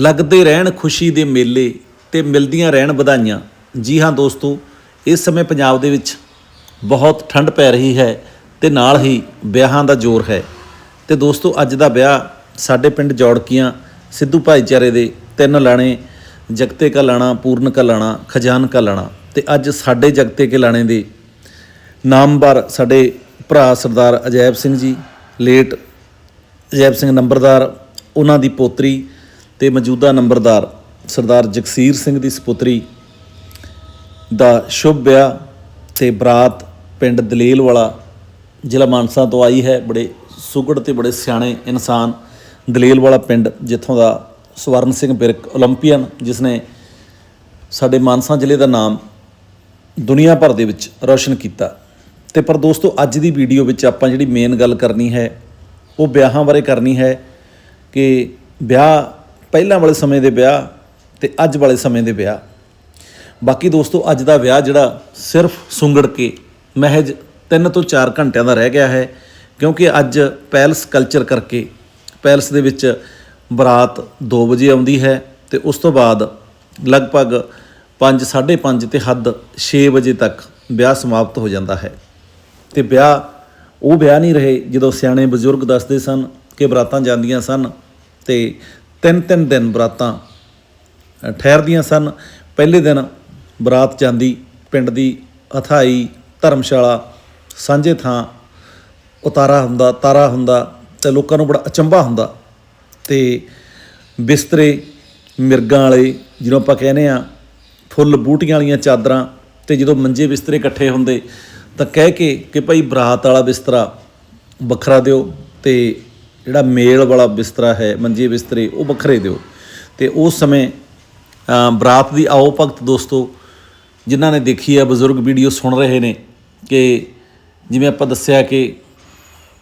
ਲੱਗਦੇ ਰਹਿਣ ਖੁਸ਼ੀ ਦੇ ਮੇਲੇ ਤੇ ਮਿਲਦੀਆਂ ਰਹਿਣ ਵਧਾਈਆਂ। ਜੀ ਹਾਂ ਦੋਸਤੋ, ਇਸ ਸਮੇਂ ਪੰਜਾਬ ਦੇ ਵਿੱਚ ਬਹੁਤ ਠੰਡ ਪੈ ਰਹੀ ਹੈ ਤੇ ਨਾਲ ਹੀ ਵਿਆਹਾਂ ਦਾ ਜ਼ੋਰ ਹੈ। ਤੇ ਦੋਸਤੋ, ਅੱਜ ਦਾ ਵਿਆਹ ਸਾਡੇ ਪਿੰਡ ਜੌੜਕੀਆਂ, ਸਿੱਧੂ ਭਾਈਚਾਰੇ ਦੇ ਤਿੰਨ ਲਾਣੇ, ਜਗਤੇ ਕਾ ਲਾਣਾ, ਪੂਰਨ ਕਾ ਲਾਣਾ, ਖਜ਼ਾਨ ਕਾ ਲਾਣਾ। ਤੇ ਅੱਜ ਸਾਡੇ ਜਗਤੇ ਕੇ ਲਾਣੇ ਦੇ ਨਾਮਵਰ ਸਾਡੇ ਭਰਾ ਸਰਦਾਰ ਅਜੈਬ ਸਿੰਘ ਜੀ, ਲੇਟ ਅਜੈਬ ਸਿੰਘ ਨੰਬਰਦਾਰ, ਉਹਨਾਂ ਦੀ ਪੋਤਰੀ ਤੇ ਮੌਜੂਦਾ ਨੰਬਰਦਾਰ ਸਰਦਾਰ ਜਗਸੀਰ ਸਿੰਘ ਦੀ ਸਪੁੱਤਰੀ ਦਾ ਸ਼ੁਭ ਵਿਆਹ ਤੇ ਬਰਾਤ ਪਿੰਡ ਦਲੇਲ ਵਾਲਾ ਜ਼ਿਲ੍ਹਾ ਮਾਨਸਾ ਤੋਂ ਆਈ ਹੈ। ਬੜੇ ਸੁਗੜ ਤੇ ਬੜੇ ਸਿਆਣੇ ਇਨਸਾਨ ਦਲੇਲ ਵਾਲਾ ਪਿੰਡ, ਜਿੱਥੋਂ ਦਾ ਸਵਰਨ ਸਿੰਘ ਬਿਰਕ 올림픽ੀਅਨ ਜਿਸ ਨੇ ਸਾਡੇ ਮਾਨਸਾ ਜ਼ਿਲ੍ਹੇ ਦਾ ਨਾਮ ਦੁਨੀਆ ਭਰ ਦੇ ਵਿੱਚ ਰੌਸ਼ਨ ਕੀਤਾ। ਤੇ ਪਰ ਦੋਸਤੋ, ਅੱਜ ਦੀ ਵੀਡੀਓ ਵਿੱਚ ਆਪਾਂ ਜਿਹੜੀ ਮੇਨ ਗੱਲ ਕਰਨੀ ਹੈ, ਉਹ ਵਿਆਹਾਂ ਬਾਰੇ ਕਰਨੀ ਹੈ ਕਿ ਵਿਆਹ ਪਹਿਲਾਂ ਵਾਲੇ ਸਮੇਂ ਦੇ ਵਿਆਹ ਤੇ ਅੱਜ ਵਾਲੇ ਸਮੇਂ ਦੇ ਵਿਆਹ। ਬਾਕੀ ਦੋਸਤੋ, ਅੱਜ ਦਾ ਵਿਆਹ ਜਿਹੜਾ ਸਿਰਫ ਸੁੰਗੜ ਕੇ ਮਹਿਜ 3 ਤੋਂ 4 ਘੰਟਿਆਂ ਦਾ ਰਹਿ ਗਿਆ ਹੈ, ਕਿਉਂਕਿ ਅੱਜ ਪੈਲਸ ਕਲਚਰ ਕਰਕੇ ਪੈਲਸ ਦੇ ਵਿੱਚ ਬਰਾਤ 2 ਵਜੇ ਆਉਂਦੀ ਹੈ ਤੇ ਉਸ ਤੋਂ ਬਾਅਦ ਲਗਭਗ 5 5:30 ਤੇ ਹੱਦ 6 ਵਜੇ ਤੱਕ ਵਿਆਹ ਸਮਾਪਤ ਹੋ ਜਾਂਦਾ ਹੈ। ਤੇ ਵਿਆਹ, ਉਹ ਵਿਆਹ ਨਹੀਂ ਰਹੇ ਜਦੋਂ ਸਿਆਣੇ ਬਜ਼ੁਰਗ ਦੱਸਦੇ ਸਨ ਕਿ ਬਰਾਤਾਂ ਜਾਂਦੀਆਂ ਸਨ ਤੇ ਤਿੰਨ ਤਿੰਨ ਦਿਨ ਬਰਾਤਾਂ ਠਹਿਰਦੀਆਂ ਸਨ। ਪਹਿਲੇ ਦਿਨ ਬਰਾਤ ਜਾਂਦੀ, ਪਿੰਡ ਦੀ ਅਥਾਈ ਧਰਮਸ਼ਾਲਾ ਸਾਂਝੇ ਥਾਂ ਉਤਾਰਾ ਹੁੰਦਾ, ਤਾਰਾ ਹੁੰਦਾ ਤੇ ਲੋਕਾਂ ਨੂੰ ਬੜਾ ਅਚੰਭਾ ਹੁੰਦਾ। ਤੇ ਬਿਸਤਰੇ, ਮਿਰਗਾਂ ਵਾਲੇ ਜਿਹਨੂੰ ਆਪਾਂ ਕਹਿੰਦੇ ਆ ਫੁੱਲ ਬੂਟੀਆਂ ਵਾਲੀਆਂ ਚਾਦਰਾਂ ਤੇ ਜਦੋਂ ਮੰਜੇ ਬਿਸਤਰੇ ਇਕੱਠੇ ਹੁੰਦੇ ਤਾਂ ਕਹਿ ਕੇ ਕਿ ਭਾਈ ਬਰਾਤ ਵਾਲਾ ਬਿਸਤਰਾ ਵੱਖਰਾ ਦਿਓ ਤੇ ਜਿਹੜਾ ਮੇਲ ਵਾਲਾ ਬਿਸਤਰਾ ਹੈ, ਮੰਜੇ ਬਿਸਤਰੇ, ਉਹ ਵੱਖਰੇ ਦਿਓ। ਤੇ ਉਸ ਸਮੇਂ ਬਰਾਤ ਦੀ ਆਓ ਭਗਤ ਦੋਸਤੋ, ਜਿਨ੍ਹਾਂ ਨੇ ਦੇਖੀ ਹੈ ਬਜ਼ੁਰਗ ਵੀਡੀਓ ਸੁਣ ਰਹੇ ਨੇ ਕਿ ਜਿਵੇਂ ਆਪਾਂ ਦੱਸਿਆ ਕਿ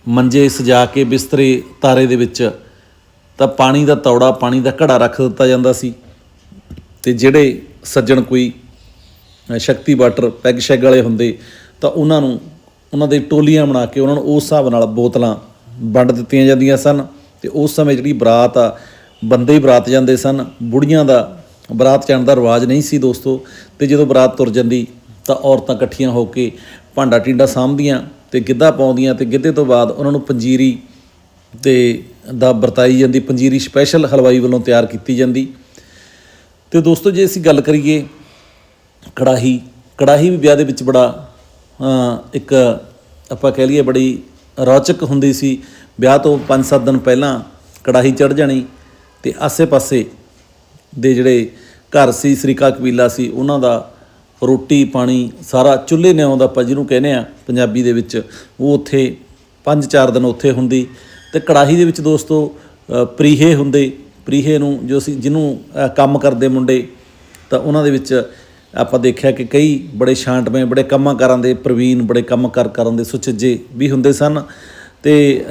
ਮੰਜੇ ਸਜਾ ਕੇ ਬਿਸਤਰੇ ਤਾਰੇ ਦੇ ਵਿੱਚ, ਤਾਂ ਪਾਣੀ ਦਾ ਤੌੜਾ, ਪਾਣੀ ਦਾ ਘੜਾ ਰੱਖ ਦਿੱਤਾ ਜਾਂਦਾ ਸੀ। ਤੇ ਜਿਹੜੇ ਸੱਜਣ ਕੋਈ ਸ਼ਕਤੀ ਵਾਟਰ ਪੈਗ ਸ਼ੈਗ ਵਾਲੇ ਹੁੰਦੇ, ਤਾਂ ਉਹਨਾਂ ਨੂੰ, ਉਹਨਾਂ ਦੇ ਟੋਲੀਆਂ ਬਣਾ ਕੇ ਉਹਨਾਂ ਨੂੰ ਉਸ ਹਿਸਾਬ ਨਾਲ ਬੋਤਲਾਂ ਵੰਡ ਦਿੱਤੀਆਂ ਜਾਂਦੀਆਂ ਸਨ ਤੇ ਉਸ ਸਮੇਂ ਜਿਹੜੀ ਬਰਾਤ ਆ, ਬੰਦੇ ਹੀ ਬਰਾਤ ਜਾਂਦੇ ਸਨ, ਬੁੜੀਆਂ ਦਾ ਬਰਾਤ ਜਾਣ ਦਾ ਰਿਵਾਜ ਨਹੀਂ ਸੀ ਦੋਸਤੋ ਤੇ ਜਦੋਂ ਬਰਾਤ ਤੁਰ ਜਾਂਦੀ ਤਾਂ ਔਰਤਾਂ ਇਕੱਠੀਆਂ ਹੋ ਕੇ ਭਾਂਡਾ ਟੀਂਡਾ ਸਾਂਭਦੀਆਂ ਤੇ ਗਿੱਧਾ ਪਾਉਂਦੀਆਂ ਤੇ ਗਿੱਧੇ ਤੋਂ ਬਾਅਦ ਉਹਨਾਂ ਨੂੰ ਪੰਜੀਰੀ ਤੇ ਦਾ ਵਰਤਾਈ ਜਾਂਦੀ, ਪੰਜੀਰੀ ਸਪੈਸ਼ਲ ਹਲਵਾਈ ਵੱਲੋਂ ਤਿਆਰ ਕੀਤੀ ਜਾਂਦੀ। ਤੇ ਦੋਸਤੋ ਜੇ ਅਸੀਂ ਗੱਲ ਕਰੀਏ ਕੜਾਹੀ ਕੜਾਹੀ ਵੀ ਵਿਆਹ ਦੇ ਵਿੱਚ ਬੜਾ ਇੱਕ ਆਪਾਂ ਕਹਿ ਲਈਏ ਬੜੀ ਰੌਚਕ ਹੁੰਦੀ ਸੀ। ਵਿਆਹ ਤੋਂ 5-7 ਦਿਨ ਪਹਿਲਾਂ ਕੜਾਹੀ ਚੜ ਜਾਣੀ ਤੇ ਆਸੇ-ਪਾਸੇ ਦੇ ਜਿਹੜੇ ਘਰ ਸੀ, ਸ੍ਰੀਕਾ ਕਬੀਲਾ ਸੀ, ਉਹਨਾਂ ਦਾ ਰੋਟੀ, ਪਾਣੀ, ਸਾਰਾ ਚੁੱਲ੍ਹੇ ਨਿਉਂ ਦਾ ਆਪਾਂ ਜਿਹਨੂੰ ਕਹਿੰਦੇ ਆ ਪੰਜਾਬੀ ਦੇ ਵਿੱਚ, ਉਹ ਉੱਥੇ 5-4 ਦਿਨ ਉੱਥੇ ਹੁੰਦੀ। ਤੇ ਕੜਾਹੀ ਦੇ ਵਿੱਚ ਦੋਸਤੋ ਪ੍ਰੀਹੇ ਹੁੰਦੇ। ਪ੍ਰੀਹੇ ਨੂੰ ਜੋ ਅਸੀਂ ਜਿਹਨੂੰ ਕੰਮ ਕਰਦੇ ਮੁੰਡੇ, ਤਾਂ ਉਹਨਾਂ ਦੇ ਵਿੱਚ ਆਪਾਂ ਦੇਖਿਆ ਕਿ ਕਈ ਬੜੇ ਸ਼ਾਂਟਵੇਂ ਬੜੇ ਕੰਮਾਂ ਕਾਰਾਂ ਦੇ ਪ੍ਰਵੀਨ, ਬੜੇ ਕੰਮ ਕਰ ਕਰਨ ਦੇ ਸੁਚੱਜੇ ਵੀ ਹੁੰਦੇ ਸਨ। ਤੇ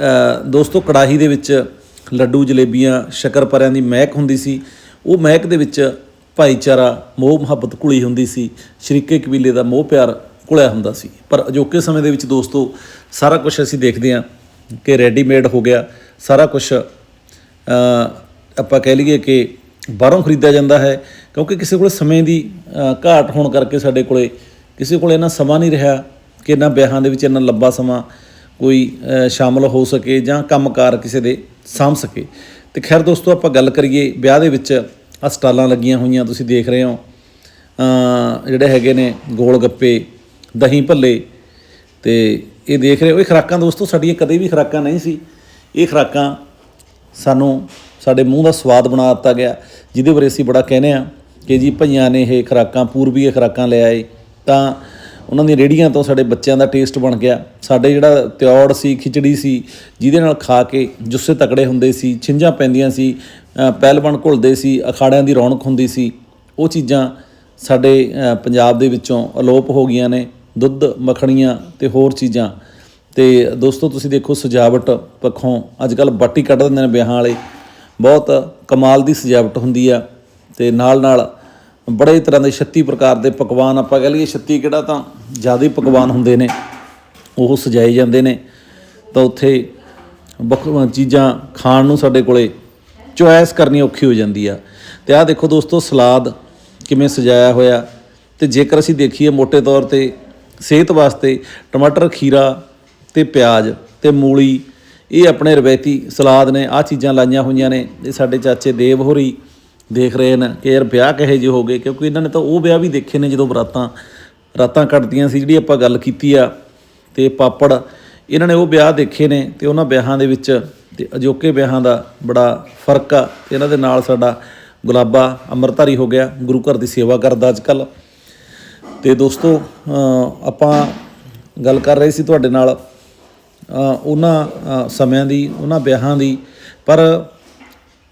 ਦੋਸਤੋ, ਕੜਾਹੀ ਦੇ ਵਿੱਚ ਲੱਡੂ ਜਲੇਬੀਆਂ ਸ਼ੱਕਰਪਾਰਿਆਂ ਦੀ ਮਹਿਕ ਹੁੰਦੀ ਸੀ। ਉਹ ਮਹਿਕ ਦੇ ਵਿੱਚ ਭਾਈਚਾਰਾ, ਮੋਹ, ਮੁਹੱਬਤ ਘੁਲੀ ਹੁੰਦੀ ਸੀ। ਸ਼ਰੀਕੇ ਕਬੀਲੇ ਦਾ ਮੋਹ ਪਿਆਰ ਘੁਲਿਆ ਹੁੰਦਾ ਸੀ। ਪਰ ਅਜੋਕੇ ਸਮੇਂ ਦੇ ਵਿੱਚ ਦੋਸਤੋ, ਸਾਰਾ ਕੁਝ ਅਸੀਂ ਦੇਖਦੇ ਹਾਂ ਕਿ ਰੈਡੀਮੇਡ ਹੋ ਗਿਆ। ਸਾਰਾ ਕੁਝ ਆਪਾਂ ਕਹਿ ਲਈਏ ਕਿ ਬਾਹਰੋਂ ਖਰੀਦਿਆ ਜਾਂਦਾ ਹੈ ਕਿਉਂਕਿ ਕਿਸੇ ਕੋਲ ਸਮੇਂ ਦੀ ਘਾਟ ਹੋਣ ਕਰਕੇ ਸਾਡੇ ਕੋਲੇ ਕਿਸੇ ਕੋਲ ਇੰਨਾ ਸਮਾਂ ਨਹੀਂ ਰਿਹਾ ਕਿ ਇਹਨਾਂ ਵਿਆਹਾਂ ਦੇ ਵਿੱਚ ਇੰਨਾ ਲੰਬਾ ਸਮਾਂ ਕੋਈ ਅ, ਸ਼ਾਮਲ ਹੋ ਸਕੇ ਜਾਂ ਕੰਮਕਾਰ ਕਿਸੇ ਦੇ ਸਾਂਭ ਸਕੇ। ਤੇ ਖੈਰ ਦੋਸਤੋ ਆਪਾਂ ਗੱਲ ਕਰੀਏ ਵਿਆਹ ਦੇ ਵਿੱਚ ਆਹ ਸਟਾਲਾਂ ਲੱਗੀਆਂ ਹੋਈਆਂ ਤੁਸੀਂ ਦੇਖ ਰਹੇ ਹੋ। ਜਿਹੜੇ ਹੈਗੇ ਨੇ ਗੋਲ ਗੱਪੇ ਦਹੀਂ ਭੱਲੇ ਤੇ ਇਹ ਦੇਖ ਰਹੇ ਹੋ। ਇਹ ਖੁਰਾਕਾਂ ਦੋਸਤੋ ਸਾਡੀਆਂ ਕਦੇ ਵੀ ਖੁਰਾਕਾਂ ਨਹੀਂ ਸੀ। ਇਹ ਖੁਰਾਕਾਂ ਸਾਨੂੰ ਸਾਡੇ ਮੂੰਹ ਦਾ ਸਵਾਦ ਬਣਾ ਦਿੱਤਾ ਗਿਆ, ਜਿਹਦੇ ਬਾਰੇ ਅਸੀਂ ਬੜਾ ਕਹਿੰਦੇ ਆ ਕਿ ਜੀ ਭਈਆਂ ਨੇ ਇਹ ਖੁਰਾਕਾਂ, ਪੂਰਬੀ ਇਹ ਖੁਰਾਕਾਂ ਲੈ ਆਏ, ਤਾਂ ਉਹਨਾਂ ਦੀਆਂ ਰੇੜੀਆਂ ਤੋਂ ਸਾਡੇ ਬੱਚਿਆਂ ਦਾ ਟੇਸਟ ਬਣ ਗਿਆ। ਸਾਡੇ ਜਿਹੜਾ ਤਿਉੜ ਸੀ, ਖਿਚੜੀ ਸੀ, ਜਿਹਦੇ ਨਾਲ ਖਾ ਕੇ ਜੁੱਸੇ ਤਕੜੇ ਹੁੰਦੇ ਸੀ, ਛਿੰਝਾਂ ਪੈਂਦੀਆਂ ਸੀ ਪਹਿਲਵਾਨ ਘੁਲਦੇ ਸੀ, ਅਖਾੜਿਆਂ ਦੀ ਰੌਣਕ ਹੁੰਦੀ ਸੀ, ਉਹ ਚੀਜ਼ਾਂ ਸਾਡੇ ਪੰਜਾਬ ਦੇ ਵਿੱਚੋਂ ਅਲੋਪ ਹੋ ਗਈਆਂ ਨੇ, ਦੁੱਧ, ਮੱਖਣੀਆਂ ਤੇ ਹੋਰ ਚੀਜ਼ਾਂ। ਤੇ ਦੋਸਤੋ, ਤੁਸੀਂ ਦੇਖੋ ਸਜਾਵਟ ਪੱਖੋਂ ਅੱਜ ਕੱਲ ਬਾਟੀ ਕੱਢ ਦਿੰਦੇ ਨੇ ਵਿਆਹਾਂ ਵਾਲੇ। ਬਹੁਤ ਕਮਾਲ ਦੀ ਸਜਾਵਟ ਹੁੰਦੀ ਆ ਤੇ ਨਾਲ ਨਾਲ ਬੜੇ ਤਰ੍ਹਾਂ ਦੇ 36 ਪ੍ਰਕਾਰ ਦੇ ਪਕਵਾਨ ਆਪਾਂ ਕਹਿ ਲਈਏ 36 ਕਿਹੜਾ ਤਾਂ ਜ਼ਿਆਦਾ ਹੀ ਪਕਵਾਨ ਹੁੰਦੇ ਨੇ, ਉਹ ਸਜਾਏ ਜਾਂਦੇ ਨੇ। ਤਾਂ ਉੱਥੇ ਵੱਖ ਚੀਜ਼ਾਂ ਖਾਣ ਨੂੰ ਸਾਡੇ ਕੋਲੇ ਚੁਆਇਸ ਕਰਨੀ ਔਖੀ ਹੋ ਜਾਂਦੀ ਆ। ਤੇ ਆਹ ਦੇਖੋ ਦੋਸਤੋ, ਸਲਾਦ ਕਿਵੇਂ ਸਜਾਇਆ ਹੋਇਆ। ਤੇ ਜੇਕਰ ਅਸੀਂ ਦੇਖੀਏ ਮੋٹے ਤੌਰ ਤੇ ਸਿਹਤ ਵਾਸਤੇ ਟਮਾਟਰ, ਖੀਰਾ ਤੇ ਪਿਆਜ਼ ਤੇ ਮੂਲੀ ਇਹ ਆਪਣੇ ਰਵਾਇਤੀ ਸਲਾਦ ਨੇ, ਆਹ ਚੀਜ਼ਾਂ ਲਾਈਆਂ ਹੋਈਆਂ ਨੇ, ਇਹ ਸਾਡੇ ਚਾਚੇ ਦੇਵ ਹੋਰੀ ਦੇਖ ਰਹੇ ਨੇ ਕਿ ਯਾਰ ਵਿਆਹ ਕਿਹੋ ਜਿਹੇ ਹੋ ਗਏ, ਕਿਉਂਕਿ ਇਹਨਾਂ ਨੇ ਤਾਂ ਉਹ ਵਿਆਹ ਵੀ ਦੇਖੇ ਨੇ ਜਦੋਂ ਬਰਾਤਾਂ, ਰਾਤਾਂ ਕੱਟਦੀਆਂ ਸੀ, ਜਿਹੜੀ ਆਪਾਂ ਗੱਲ ਕੀਤੀ ਆ, ਤੇ ਪਾਪੜ, ਇਹਨਾਂ ਨੇ ਉਹ ਵਿਆਹ ਦੇਖੇ ਨੇ ਤੇ ਉਹਨਾਂ ਵਿਆਹਾਂ ਦੇ ਵਿੱਚ ਤੇ ਅਜੋਕੇ ਵਿਆਹਾਂ ਦਾ ਬੜਾ ਫ਼ਰਕ ਆ, ਤੇ ਇਹਨਾਂ ਦੇ ਨਾਲ ਸਾਡਾ ਗੁਲਾਬਾ ਅੰਮ੍ਰਿਤਧਾਰੀ ਹੋ ਗਿਆ, ਗੁਰੂ ਘਰ ਦੀ ਸੇਵਾ ਕਰਦਾ ਅੱਜ ਕੱਲ੍ਹ ਤੇ ਦੋਸਤੋ ਆਪਾਂ ਗੱਲ ਕਰ ਰਹੇ ਸੀ ਤੁਹਾਡੇ ਨਾਲ ਉਹਨਾਂ ਸਮਿਆਂ ਦੀ, ਉਹਨਾਂ ਵਿਆਹਾਂ ਦੀ, ਪਰ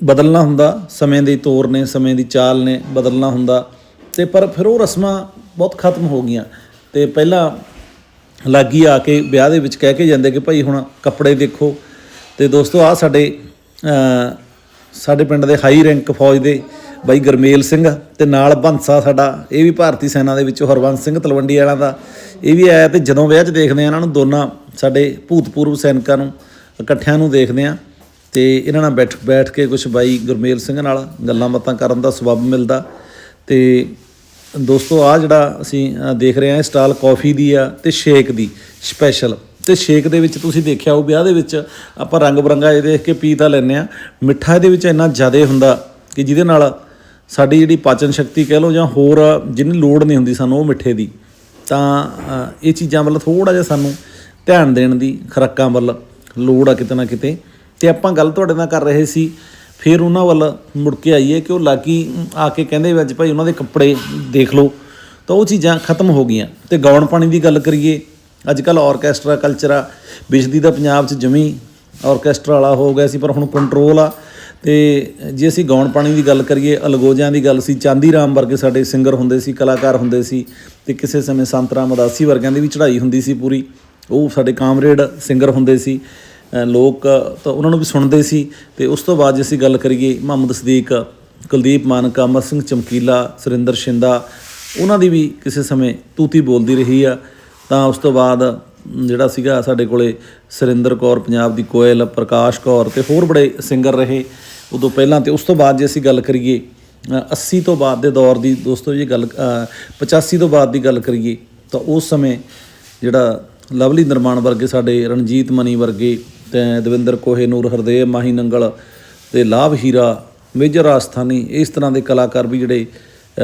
ਬਦਲਣਾ ਹੁੰਦਾ ਸਮੇਂ ਦੇ ਤੌਰ ਨੇ ਸਮੇਂ ਦੀ ਚਾਲ ਨੇ, ਬਦਲਣਾ ਹੁੰਦਾ। ਤੇ ਪਰ ਫਿਰ ਉਹ ਰਸਮਾਂ ਬਹੁਤ ਖਤਮ ਹੋ ਗਈਆਂ। ਤੇ ਪਹਿਲਾਂ ਲਾਗੀ ਆ ਕੇ ਵਿਆਹ ਦੇ ਵਿੱਚ ਕਹਿ ਕੇ ਜਾਂਦੇ ਕਿ ਭਾਈ ਹੁਣ ਕੱਪੜੇ ਦੇਖੋ। ਤੇ ਦੋਸਤੋ ਆ ਸਾਡੇ ਸਾਡੇ ਪਿੰਡ ਦੇ ਹਾਈ ਰੈਂਕ ਫੌਜ ਦੇ ਬਾਈ ਗਰਮੇਲ ਸਿੰਘ ਤੇ ਨਾਲ ਬੰਸਾ ਸਾਡਾ, ਇਹ ਵੀ ਭਾਰਤੀ ਸੈਨਾ ਦੇ ਵਿੱਚੋਂ ਹਰਵੰਸ ਸਿੰਘ ਤਲਵੰਡੀ ਵਾਲਾ ਦਾ। ਇਹ ਵੀ ਆਇਆ ਤੇ ਜਦੋਂ ਵਿਆਹ 'ਚ ਦੇਖਦੇ ਆ, ਇਹਨਾਂ ਨੂੰ ਦੋਨਾਂ ਸਾਡੇ ਭੂਤਪੂਰਵ ਸੈਨਿਕਾਂ ਨੂੰ ਇਕੱਠਿਆਂ ਨੂੰ ਦੇਖਦੇ ਆ ਤੇ ਇਹਨਾਂ ਨਾਲ ਬੈਠ ਬੈਠ ਕੇ ਕੁਝ ਬਾਈ ਗੁਰਮੇਲ ਸਿੰਘ ਨਾਲ ਗੱਲਾਂ ਬਾਤਾਂ ਕਰਨ ਦਾ ਸਬੱਬ ਮਿਲਦਾ। ਤੇ ਦੋਸਤੋ ਆ ਜਿਹੜਾ ਅਸੀਂ ਦੇਖ ਰਹੇ ਹਾਂ, ਇਹ ਸਟਾਲ ਕਾਫੀ ਦੀ ਆ ਤੇ ਸ਼ੇਕ ਦੀ ਸਪੈਸ਼ਲ ਤੇ ਸ਼ੇਕ ਦੇ ਵਿੱਚ ਤੁਸੀਂ ਦੇਖਿਆ ਉਹ ਵਿਆਹ ਦੇ ਵਿੱਚ ਆਪਾਂ ਰੰਗ ਬਰੰਗਾ ਇਹ ਦੇਖ ਕੇ ਪੀ ਤਾਂ ਲੈਂਦੇ ਆ ਮਿੱਠਾ ਇਹਦੇ ਵਿੱਚ ਇੰਨਾ ਜ਼ਿਆਦਾ ਹੁੰਦਾ ਕਿ ਜਿਹਦੇ ਨਾਲ ਸਾਡੀ ਜਿਹੜੀ ਪਾਚਨ ਸ਼ਕਤੀ ਕਹਿ ਲਓ ਜਾਂ ਹੋਰ ਜਿੰਨੀ ਲੋੜ ਨਹੀਂ ਹੁੰਦੀ ਸਾਨੂੰ ਉਹ ਮਿੱਠੇ ਦੀ। ਤਾਂ ਇਹ ਚੀਜ਼ਾਂ ਮਤਲਬ ਥੋੜਾ ਜਿਹਾ ਸਾਨੂੰ ਧਿਆਨ ਦੇਣ ਦੀ ਖੁਰਾਕਾਂ ਵੱਲ ਲੋੜ ਆ ਕਿਤੇ ਨਾ ਕਿਤੇ। ਤੇ ਆਪਾਂ ਗੱਲ ਤੁਹਾਡੇ ਨਾਲ ਕਰ ਰਹੇ ਸੀ, ਫਿਰ ਉਹਨਾਂ ਵੱਲ ਮੁੜ ਕੇ ਆਈਏ ਕਿ ਉਹ ਲਾਗੀ ਆ ਕੇ ਕਹਿੰਦੇ ਵੀ ਅੱਜ ਭਾਈ ਉਹਨਾਂ ਦੇ ਕੱਪੜੇ ਦੇਖ ਲਓ। ਤਾਂ ਉਹ ਚੀਜ਼ਾਂ ਖਤਮ ਹੋ ਗਈਆਂ। ਤੇ ਗਾਉਣ ਪਾਣੀ ਦੀ ਗੱਲ ਕਰੀਏ ਅੱਜ ਕੱਲ ਆਰਕੈਸਟਰਾ ਕਲਚਰ ਆ, ਬਿਜਲੀ ਦਾ ਪੰਜਾਬ 'ਚ ਜਮੀ ਆਰਕੈਸਟਰਾ ਵਾਲਾ ਹੋ ਗਿਆ ਸੀ, ਪਰ ਹੁਣ ਕੰਟਰੋਲ ਆ। ਤੇ ਜੇ ਅਸੀਂ ਗਾਉਣ ਪਾਣੀ ਦੀ ਗੱਲ ਕਰੀਏ ਅਲਗੋਜਾਂ ਦੀ ਗੱਲ ਸੀ, ਚਾਂਦੀ ਰਾਮ ਵਰਗੇ ਸਾਡੇ ਸਿੰਗਰ ਹੁੰਦੇ ਸੀ, ਕਲਾਕਾਰ ਹੁੰਦੇ ਸੀ, ਤੇ ਕਿਸੇ ਸਮੇਂ ਸੰਤ ਰਾਮ ਉਦਾਸੀ ਵਰਗਿਆਂ ਦੀ ਵੀ ਚੜ੍ਹਾਈ ਹੁੰਦੀ ਸੀ ਪੂਰੀ। ਉਹ ਸਾਡੇ ਕਾਮਰੇਡ ਸਿੰਗਰ ਹੁੰਦੇ ਸੀ ਲੋਕ ਤਾਂ ਉਹਨਾਂ ਨੂੰ ਵੀ ਸੁਣਦੇ ਸੀ ਤੇ ਉਸ ਤੋਂ ਬਾਅਦ ਜੇ ਅਸੀਂ ਗੱਲ ਕਰੀਏ ਮੁਹੰਮਦ ਸਦੀਕ ਕੁਲਦੀਪ ਮਾਨਕ ਅਮਰ ਸਿੰਘ ਚਮਕੀਲਾ ਸੁਰਿੰਦਰ ਸ਼ਿੰਦਾ ਉਹਨਾਂ ਦੀ ਵੀ ਕਿਸੇ ਸਮੇਂ ਤੂਤੀ ਬੋਲਦੀ ਰਹੀ ਆ। ਤਾਂ ਉਸ ਤੋਂ ਬਾਅਦ ਜਿਹੜਾ ਸੀਗਾ ਸਾਡੇ ਕੋਲੇ ਸੁਰਿੰਦਰ ਕੌਰ ਪੰਜਾਬ ਦੀ ਕੋਇਲ ਪ੍ਰਕਾਸ਼ ਕੌਰ ਤੇ ਹੋਰ ਬੜੇ ਸਿੰਗਰ ਰਹੇ। ਉਦੋਂ ਪਹਿਲਾਂ ਤੇ ਉਸ ਤੋਂ ਬਾਅਦ ਜੇ ਅਸੀਂ ਗੱਲ ਕਰੀਏ ਅ, 80 ਤੋਂ ਬਾਅਦ ਦੇ ਦੌਰ ਦੀ ਦੋਸਤੋ ਜੀ ਗੱਲ ਅ, 85 ਤੋਂ ਬਾਅਦ ਦੀ ਗੱਲ ਕਰੀਏ ਤਾਂ ਉਸ ਸਮੇਂ ਜਿਹੜਾ ਲਵਲੀ ਨਿਰਮਾਣ ਵਰਗੇ ਸਾਡੇ ਰਣਜੀਤ ਮਨੀ ਵਰਗੇ ਤੇ ਦਵਿੰਦਰ ਕੋਹੇ, ਨੂਰ ਹਰਦੇਵ, ਮਾਹੀ ਨੰਗਲ ਤੇ ਲਾਭ ਹੀਰਾ, ਮੇਜਰ ਆਸਥਾਨੀ ਇਸ ਤਰ੍ਹਾਂ ਦੇ ਕਲਾਕਾਰ ਵੀ ਜਿਹੜੇ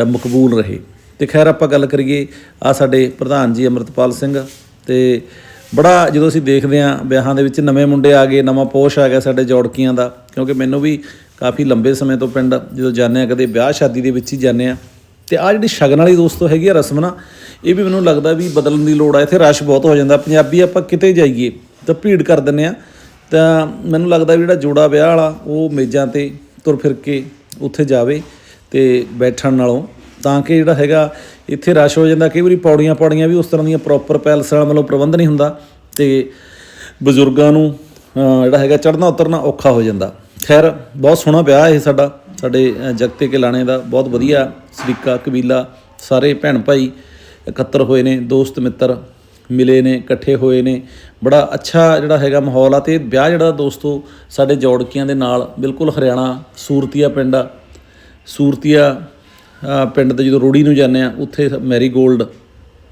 ਮਕਬੂਲ ਰਹੇ। ਤੇ ਖੈਰ ਆਪਾਂ ਗੱਲ ਕਰੀਏ ਆ ਸਾਡੇ ਪ੍ਰਧਾਨ ਜੀ ਅਮਰਤਪਾਲ ਸਿੰਘ ਤੇ ਬੜਾ ਜਦੋਂ ਅਸੀਂ ਦੇਖਦੇ ਆਂ ਵਿਆਹਾਂ ਦੇ ਵਿੱਚ ਨਵੇਂ ਮੁੰਡੇ ਆ ਗਏ, ਨਵਾਂ ਪੋਸ਼ ਆ ਗਿਆ ਸਾਡੇ ਜੋੜਕੀਆਂ ਦਾ, ਕਿਉਂਕਿ ਮੈਨੂੰ ਵੀ ਕਾਫੀ ਲੰਬੇ ਸਮੇਂ ਤੋਂ ਪਿੰਡ ਜਦੋਂ ਜਾਂਦੇ ਆ ਕਦੇ ਵਿਆਹ ਸ਼ਾਦੀ ਦੇ ਵਿੱਚ ਹੀ ਜਾਂਦੇ ਆ ਤੇ ਆ ਜਿਹੜੀ ਸ਼ਗਨ ਵਾਲੀ ਦੋਸਤੋ ਹੈਗੀ ਆ ਰਸਮ ਨਾ ਇਹ ਵੀ ਮੈਨੂੰ ਲੱਗਦਾ ਵੀ ਬਦਲਣ ਦੀ ਲੋੜ ਆ, ਇੱਥੇ ਰਸ਼ ਬਹੁਤ ਹੋ ਜਾਂਦਾ। ਪੰਜਾਬੀ ਆਪਾਂ ਕਿਤੇ ਜਾਈਏ ਤਾਂ ਭੀੜ ਕਰ ਦਿੰਦੇ ਆ ਤਾਂ ਮੈਨੂੰ ਲੱਗਦਾ ਵੀ ਜਿਹੜਾ ਜੋੜਾ ਵਿਆਹ ਵਾਲਾ, ਉਹ ਮੇਜ਼ਾਂ ਤੇ ਤੁਰ ਫਿਰ ਕੇ ਉੱਥੇ ਜਾਵੇ ਤੇ ਬੈਠਣ ਨਾਲੋਂ। ਤਾਂ ਕਿ ਜਿਹੜਾ ਹੈਗਾ, ਇੱਥੇ ਰਸ਼ ਹੋ ਜਾਂਦਾ। ਕਈ ਵਾਰੀ ਪੌੜੀਆਂ ਪੌੜੀਆਂ ਵੀ ਉਸ ਤਰ੍ਹਾਂ ਦੀਆਂ ਪ੍ਰੋਪਰ ਪੈਲਸ ਵਾਲਾ ਮਤਲਬ ਪ੍ਰਬੰਧ ਨਹੀਂ ਹੁੰਦਾ ਤੇ ਬਜ਼ੁਰਗਾਂ ਨੂੰ ਜਿਹੜਾ ਹੈਗਾ ਚੜ੍ਹਨਾ ਉਤਰਨਾ ਔਖਾ ਹੋ ਜਾਂਦਾ। ਖੈਰ, ਬਹੁਤ ਸੋਹਣਾ ਵਿਆਹ ਇਹ ਸਾਡਾ। ਸਾਡੇ ਜਗਤੇ ਕੇ ਲਾਣੇ ਦਾ ਬਹੁਤ ਵਧੀਆ ਸਰੀਕਾ, ਕਬੀਲਾ, ਸਾਰੇ ਭੈਣ ਭਾਈ ਇਕੱਤਰ ਹੋਏ ਨੇ, ਦੋਸਤ ਮਿੱਤਰ ਮਿਲੇ ਨੇ, ਇਕੱਠੇ ਹੋਏ ਨੇ। ਬੜਾ ਅੱਛਾ ਜਿਹੜਾ ਹੈਗਾ ਮਾਹੌਲ ਆ ਤੇ ਵਿਆਹ ਜਿਹੜਾ ਦੋਸਤੋ ਸਾਡੇ ਜੋੜਕੀਆਂ ਦੇ ਨਾਲ ਬਿਲਕੁਲ ਹਰਿਆਣਾ, ਸੂਰਤੀਆ ਪਿੰਡ ਆ। ਸੂਰਤੀਆ ਪਿੰਡ ਦੇ ਜਦੋਂ ਰੋੜੀ ਨੂੰ ਜਾਂਦੇ ਆ, ਉੱਥੇ ਮੈਰੀ ਗੋਲਡ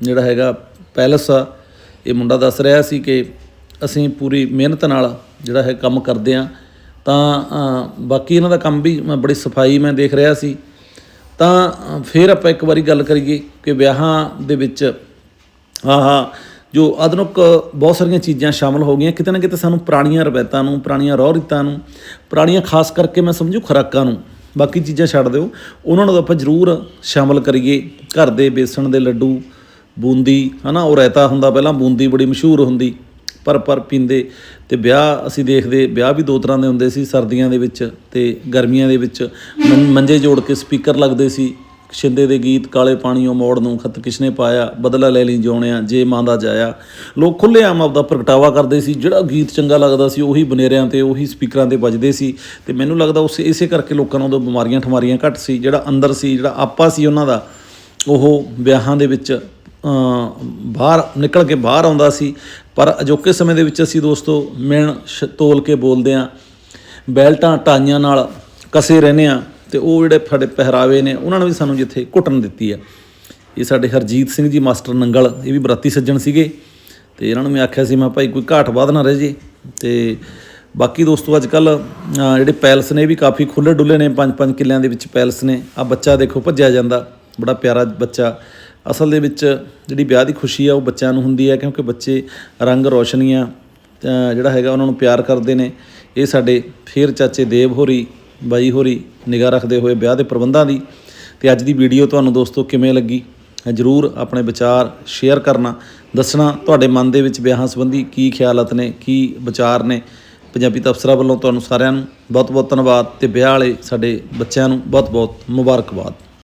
ਜਿਹੜਾ ਹੈਗਾ ਪੈਲਸ ਆ। ਇਹ ਮੁੰਡਾ ਦੱਸ ਰਿਹਾ ਸੀ ਕਿ ਅਸੀਂ ਪੂਰੀ ਮਿਹਨਤ ਨਾਲ ਜਿਹੜਾ ਹੈ ਕੰਮ ਕਰਦੇ ਆ। ਤਾਂ ਬਾਕੀ ਇਹਨਾਂ ਦਾ ਕੰਮ ਵੀ ਮੈਂ ਬੜੀ ਸਫ਼ਾਈ ਮੈਂ ਦੇਖ ਰਿਹਾ ਸੀ। ਤਾਂ ਫਿਰ ਆਪਾਂ ਇੱਕ ਵਾਰੀ ਗੱਲ ਕਰੀਏ ਕਿ ਵਿਆਹਾਂ ਦੇ ਵਿੱਚ ਆਹ ਜੋ ਆਧੁਨਿਕ ਬਹੁਤ ਸਾਰੀਆਂ ਚੀਜ਼ਾਂ ਸ਼ਾਮਲ ਹੋ ਗਈਆਂ, ਕਿਤੇ ਨਾ ਕਿਤੇ ਸਾਨੂੰ ਪੁਰਾਣੀਆਂ ਰਵਾਇਤਾਂ ਨੂੰ, ਪੁਰਾਣੀਆਂ ਰਹੁ ਰੀਤਾਂ ਨੂੰ, ਪੁਰਾਣੀਆਂ ਖਾਸ ਕਰਕੇ ਮੈਂ ਸਮਝੂ ਖੁਰਾਕਾਂ ਨੂੰ, ਬਾਕੀ ਚੀਜ਼ਾਂ ਛੱਡ ਦਿਓ, ਉਹਨਾਂ ਨੂੰ ਆਪਾਂ ਜ਼ਰੂਰ ਸ਼ਾਮਲ ਕਰੀਏ। ਘਰ ਦੇ ਬੇਸਣ ਦੇ ਲੱਡੂ, ਬੂੰਦੀ, ਹਨਾ, ਉਹ ਰਾਇਤਾ ਹੁੰਦਾ ਪਹਿਲਾਂ ਬੂੰਦੀ ਬੜੀ ਮਸ਼ਹੂਰ ਹੁੰਦੀ। ਪਰ ਪਰ ਪੀਂਦੇ ਤੇ ਵਿਆਹ ਅਸੀਂ ਦੇਖਦੇ, ਵਿਆਹ ਵੀ ਦੋ ਤਰ੍ਹਾਂ ਦੇ ਹੁੰਦੇ ਸੀ, ਸਰਦੀਆਂ ਦੇ ਵਿੱਚ ਤੇ ਗਰਮੀਆਂ ਦੇ ਵਿੱਚ। ਮੰਜੇ ਜੋੜ ਕੇ ਸਪੀਕਰ ਲੱਗਦੇ ਸੀ, ਸ਼ਿੰਦੇ ਦੇ ਗੀਤ, ਕਾਲੇ ਪਾਣੀਓ ਮੋੜ ਨੂੰ ਖਤ ਕਿਸਨੇ ਪਾਇਆ, ਬਦਲਾ ਲੈ ਲਈ ਜੋਣਿਆ ਜੇ ਮਾਂ ਦਾ ਜਾਇਆ। ਲੋਕ ਖੁੱਲੇ ਆਮ ਆਪਦਾ ਪ੍ਰਗਟਾਵਾ ਕਰਦੇ ਸੀ, ਜਿਹੜਾ ਗੀਤ ਚੰਗਾ ਲੱਗਦਾ ਸੀ, ਉਹੀ ਬਨੇਰਿਆਂ ਤੇ, ਉਹੀ ਸਪੀਕਰਾਂ ਤੇ ਵੱਜਦੇ ਸੀ। ਤੇ ਮੈਨੂੰ ਲੱਗਦਾ ਉਸ, ਇਸੇ ਕਰਕੇ ਲੋਕਾਂ ਨੂੰ ਉਦੋਂ ਬਿਮਾਰੀਆਂ ਠਮਾਰੀਆਂ ਘੱਟ ਸੀ, ਜਿਹੜਾ ਅੰਦਰ ਸੀ, ਜਿਹੜਾ ਆਪਾ ਸੀ ਉਹਨਾਂ ਦਾ, ਉਹ ਵਿਆਹਾਂ ਦੇ ਵਿੱਚ ਬਾਹਰ ਨਿਕਲ ਕੇ ਬਾਹਰ ਆਉਂਦਾ ਸੀ। ਪਰ ਅਜੋਕੇ ਸਮੇਂ ਦੇ ਵਿੱਚ ਅਸੀਂ ਦੋਸਤੋ ਮਿਣ ਸ਼- ਤੋਲ ਕੇ ਬੋਲਦੇ ਹਾਂ, ਬੈਲਟਾਂ ਟਾਈਆਂ ਨਾਲ ਕਸੇ ਰਹਿੰਦੇ ਆ ਤੇ ਉਹ ਜਿਹੜੇ ਸਾਡੇ ਪਹਿਰਾਵੇ ਨੇ, ਉਹਨਾਂ ਨੇ ਵੀ ਸਾਨੂੰ ਜਿੱਥੇ ਘੁੱਟਣ ਦਿੱਤੀ ਆ ਇਹ ਸਾਡੇ ਹਰਜੀਤ ਸਿੰਘ ਜੀ, ਮਾਸਟਰ ਨੰਗਲ, ਇਹ ਵੀ ਬਰਾਤੀ ਸੱਜਣ ਸੀਗੇ। ਤੇ ਇਹਨਾਂ ਨੂੰ ਮੈਂ ਆਖਿਆ ਸੀ, ਮੈਂ ਭਾਈ ਕੋਈ ਘਾਟ ਬਾਦ ਨਾ ਰਹਿ ਜੇ। ਤੇ ਬਾਕੀ ਦੋਸਤੋ ਅੱਜ ਕੱਲ ਜਿਹੜੇ ਪੈਲਸ ਨੇ ਇਹ ਵੀ ਕਾਫੀ ਖੁੱਲੇ ਡੁੱਲੇ ਨੇ ਪੰਜ ਪੰਜ ਕਿੱਲਿਆਂ ਦੇ ਵਿੱਚ ਪੈਲਸ ਨੇ। ਆ ਬੱਚਾ ਦੇਖੋ, ਭੱਜਿਆ ਜਾਂਦਾ। ਬੜਾ ਪਿਆਰਾ ਬੱਚਾ। ਅਸਲ ਦੇ ਵਿੱਚ ਜਿਹੜੀ ਵਿਆਹ ਦੀ ਖੁਸ਼ੀ ਆ, ਉਹ ਬੱਚਿਆਂ ਨੂੰ ਹੁੰਦੀ ਹੈ ਕਿਉਂਕਿ ਬੱਚੇ ਰੰਗ ਰੋਸ਼ਨੀਆਂ ਜਿਹੜਾ ਹੈਗਾ ਉਹਨਾਂ ਨੂੰ ਪਿਆਰ ਕਰਦੇ ਨੇ। ਇਹ ਸਾਡੇ ਫੇਰ ਚਾਚੇ ਦੇਵ ਹੋਰੀ, ਬਾਈ ਹੋਰੀ ਨਿਗਾਹ ਰੱਖਦੇ ਹੋਏ ਵਿਆਹ ਦੇ ਪ੍ਰਬੰਧਾਂ ਦੀ। ਤੇ ਅੱਜ ਦੀ ਵੀਡੀਓ ਤੁਹਾਨੂੰ ਦੋਸਤੋ ਕਿਵੇਂ ਲੱਗੀ? ਜਰੂਰ ਆਪਣੇ ਵਿਚਾਰ ਸ਼ੇਅਰ ਕਰਨਾ। ਦੱਸਣਾ ਤੁਹਾਡੇ ਮਨ ਦੇ ਵਿੱਚ ਵਿਆਹਾਂ ਸੰਬੰਧੀ ਕੀ ਖਿਆਲਤ ਨੇ, ਕੀ ਵਿਚਾਰ ਨੇ। ਪੰਜਾਬੀ ਤਬਸਰਾ ਵੱਲੋਂ ਤੁਹਾਨੂੰ ਸਾਰਿਆਂ ਨੂੰ ਬਹੁਤ ਬਹੁਤ ਧੰਨਵਾਦ ਤੇ ਵਿਆਹ ਵਾਲੇ ਸਾਡੇ ਬੱਚਿਆਂ ਨੂੰ ਬਹੁਤ ਬਹੁਤ ਮੁਬਾਰਕਬਾਦ।